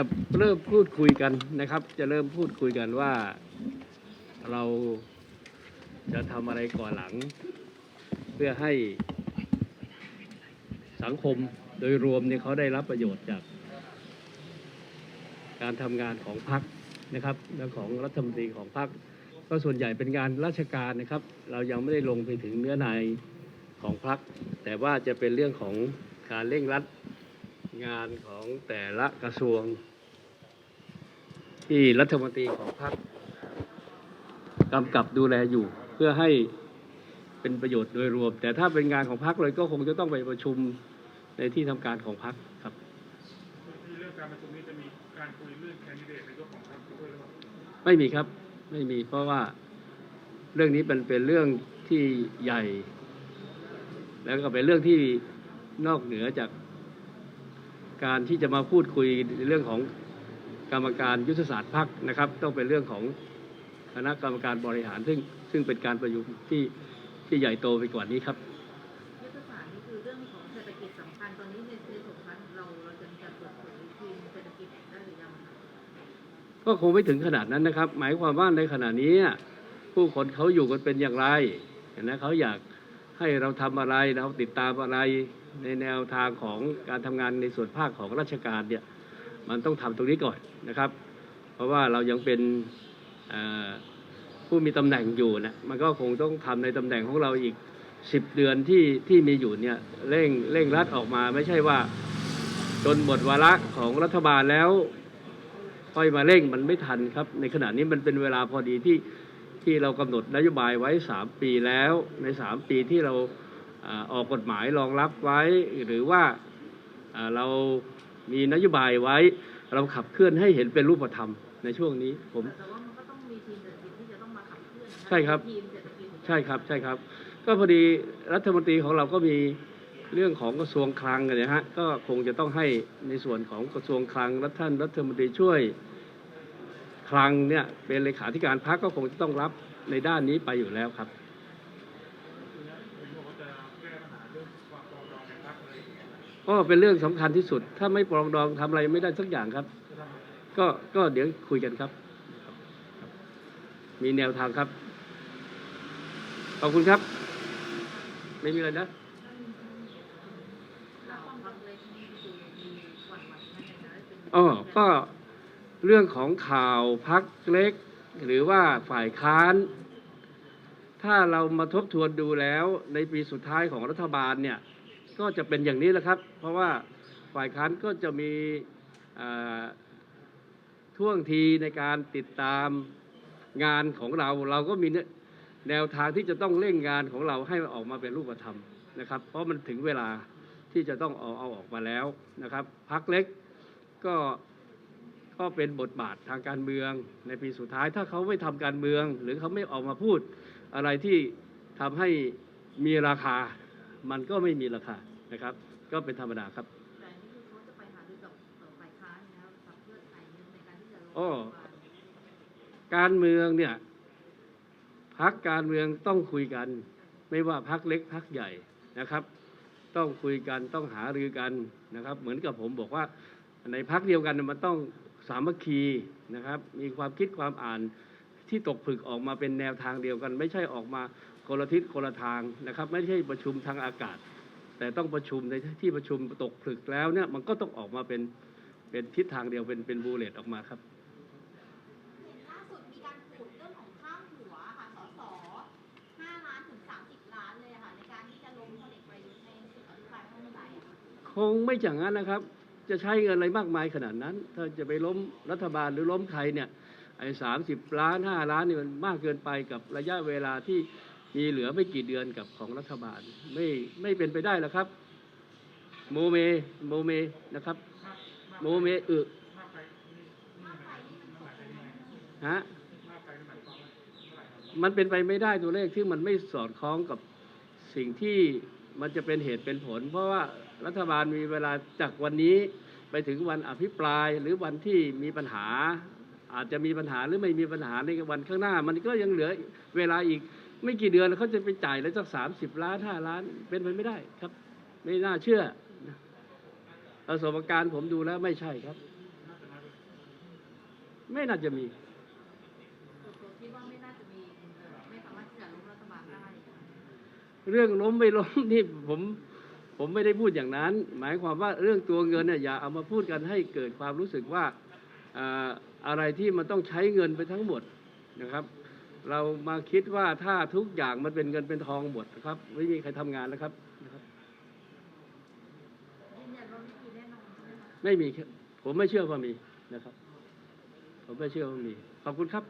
จะเริ่มพูดคุยกันนะครับ จะเริ่มพูดคุยกันว่าเราจะทำอะไรก่อนหลัง เพื่อให้สังคมโดยรวมเนี่ยเขาได้รับประโยชน์จาก การทำงานของพรรคนะครับและของรัฐมนตรีของพรรคก็ส่วนใหญ่เป็นงานราชการนะครับ เรายังไม่ได้ลงไปถึงเนื้อในของพรรคแต่ว่าจะเป็นเรื่องของการเร่งรัด งานของแต่ละกระทรวง ที่รัฐมนตรีของพรรคกำกับดูแลอยู่ เพื่อให้เป็นประโยชน์โดยรวม แต่ถ้าเป็นงานของพรรคเลยก็คงจะต้องไปประชุมในที่ทำการของพรรคครับที่เรื่องการประชุมนี้จะมีการคุยเรื่องแคนดิเดตนายกของพรรคด้วยหรือเปล่าไม่มีครับไม่มีเพราะว่าเรื่องนี้เป็นเป็นเรื่องที่ใหญ่ แล้วก็เป็นเรื่องที่นอกเหนือจาก การที่จะมาพูดคุยในเรื่องของกรรมการยุทธศาสตร์พรรคนะครับ ต้องเป็นเรื่องของคณะกรรมการบริหาร ซึ่งซึ่งเป็นการประยุกต์ที่ที่ใหญ่โตไปกว่านี้ครับยุทธศาสตร์นี่คือเรื่องของเศรษฐกิจสำคัญตอนนี้ในในส่วนของเราเราจะมีการเปิดเผยทีมเศรษฐกิจได้หรือยังคะก็คงไม่ถึงขนาดนั้นนะครับ หมายความว่าในขณะนี้ผู้คนเขาอยู่กันเป็นอย่างไรนะเขาอยาก ให้เราทำอะไรเราติดตามอะไรในแนวทางของการทำงานในส่วนภาคของราชการเนี่ยมันต้องทำตรงนี้ก่อนนะครับ เพราะว่าเรายังเป็นผู้มีตำแหน่งอยู่นะมันก็คงต้องทำในตำแหน่งของเราอีกสิบเดือนที่ที่มีอยู่เนี่ยเร่งเร่งรัดออกมาไม่ใช่ว่าจนหมดวาระของรัฐบาลแล้วค่อยมาเร่งมันไม่ทันครับ ในขณะนี้มันเป็นเวลาพอดีที่ ที่เรากำหนดนโยบายไว้ 3 ปีแล้ว ใน 3 ปีที่เราอ่าออกกฎหมายรองรับไว้ หรือว่าอ่าเรามีนโยบายไว้ เราขับเคลื่อนให้เห็นเป็นรูปธรรมในช่วงนี้ผมแต่ว่ามันก็ต้องมีทีมเศรษฐกิจที่จะต้องมาขับเคลื่อนนะะใช่ครับทีมเศรษฐกิจของใช่ครับใช่ครับ ก็พอดีรัฐมนตรีของเราก็มีเรื่องของกระทรวงคลังอะนะฮะก็คงจะต้องให้ในส่วนของกระทรวงคลังรัฐท่านรัฐมนตรีช่วย คลังเนี่ยเป็นเลขาธิการพรรคก็คงจะต้องรับในด้านนี้ไปอยู่แล้วครับเห็นบอกว่าจะแก้ปัญหาเรื่องความปรองดองในพรรคอะไรอย่างเงี้ยนะก็เป็นเรื่องสำคัญที่สุด ถ้าไม่ปรองดองทำอะไรไม่ได้สักอย่างครับ ก็ก็เดี๋ยวคุยกันครับ มีแนวทางครับ ขอบคุณครับ ไม่มีอะไรนะอ๋อก็ เรื่องของข่าวพักเล็ก หรือว่าฝ่ายค้าน ถ้าเรามาทบทวนดูแล้วในปีสุดท้ายของรัฐบาลเนี่ยก็จะเป็นอย่างนี้แหละครับ เพราะว่าฝ่ายค้านก็จะมีท่วงทีในการติดตามงานของเรา เราก็มีแนวทางที่จะต้องเร่งงานของเราให้มันออกมาเป็นรูปธรรมนะครับ เพราะมันถึงเวลาที่จะต้องเอาเอาออกมาแล้วนะครับพักเล็กก็ ก็เป็นบทบาททางการเมืองในปีสุดท้าย ถ้าเขาไม่ทำการเมือง หรือเขาไม่ออกมาพูดอะไรที่ทำให้มีราคา มันก็ไม่มีราคานะครับ ก็เป็นธรรมดาครับแต่นี่คือเขาจะไปหารือกับเอ่อฝ่ายค้านนะครับกับเพื่อไทยเนี่ยในการที่จะลงอ้อนโยบายการเมืองเนี่ยพักการเมืองต้องคุยกัน ไม่ว่าพักเล็กพักใหญ่นะครับ ต้องคุยกันต้องหารือกันนะครับ เหมือนกับผมบอกว่าในพักเดียวกันเนี่ยมันต้อง สามัคคีนะครับ มีความคิดความอ่านที่ตกผลึกออกมาเป็นแนวทางเดียวกัน ไม่ใช่ออกมาคนละทิศคนละทางนะครับ ไม่ใช่ประชุมทางอากาศ แต่ต้องประชุมในที่ประชุมตกผลึกแล้วเนี่ยมันก็ต้องออกมาเป็นเป็นทิศทางเดียวเป็นเป็นบูเลตออกมาครับเห็นล่าสุดมีการขุดเรื่องของข้ามหัวค่ะสสห้าล้านถึงสามสิบล้านเลยอะค่ะในการที่จะล้มพลเอกประยุทธ์ในสุดอภิปรายไม่ไว้วางใจอะค่ะคงไม่อย่างนั้นนะครับ จะใช้เงินอะไรมากมายขนาดนั้น ถ้าจะไปล้มรัฐบาลหรือล้มใครเนี่ยไอ้สามสิบล้านห้าล้านนี่มันมากเกินไปกับระยะเวลาที่มีเหลือไม่กี่เดือนกับของรัฐบาล ไม่ไม่เป็นไปได้แล้วครับ โมเมโมเมนะครับ โมเมอึมฮะมันเป็นไปไม่ได้ตัวเลขที่มันไม่สอดคล้องกับสิ่งที่ มันจะเป็นเหตุเป็นผล เพราะว่ารัฐบาลมีเวลาจากวันนี้ไปถึงวันอภิปรายหรือวันที่มีปัญหา อาจจะมีปัญหาหรือไม่มีปัญหาในวันข้างหน้า มันก็ยังเหลือเวลาอีกไม่กี่เดือนเขาจะไปจ่ายแล้วสักสามสิบล้านห้าล้าน เป็นไปไม่ได้ครับ ไม่น่าเชื่อประสบการณ์ผมดูแล้วไม่ใช่ครับ ไม่น่าจะมีคิดว่าไม่น่าจะมีเอ่อไม่สามารถที่จะล้มรัฐบาลได้ เรื่องล้มไม่ล้มนี่ผมผมไม่ได้พูดอย่างนั้น หมายความว่าเรื่องตัวเงินเนี่ยอย่าเอามาพูดกันให้เกิดความรู้สึกว่าอะไรที่มันต้องใช้เงินไปทั้งหมดนะครับ เรามาคิดว่าถ้าทุกอย่างมันเป็นเงินเป็นทองหมดนะครับ ไม่มีใครทำงานแล้วครับนะครับไม่มีผมไม่เชื่อว่ามีนะครับ ผมไม่เชื่อว่ามี ขอบคุณครับ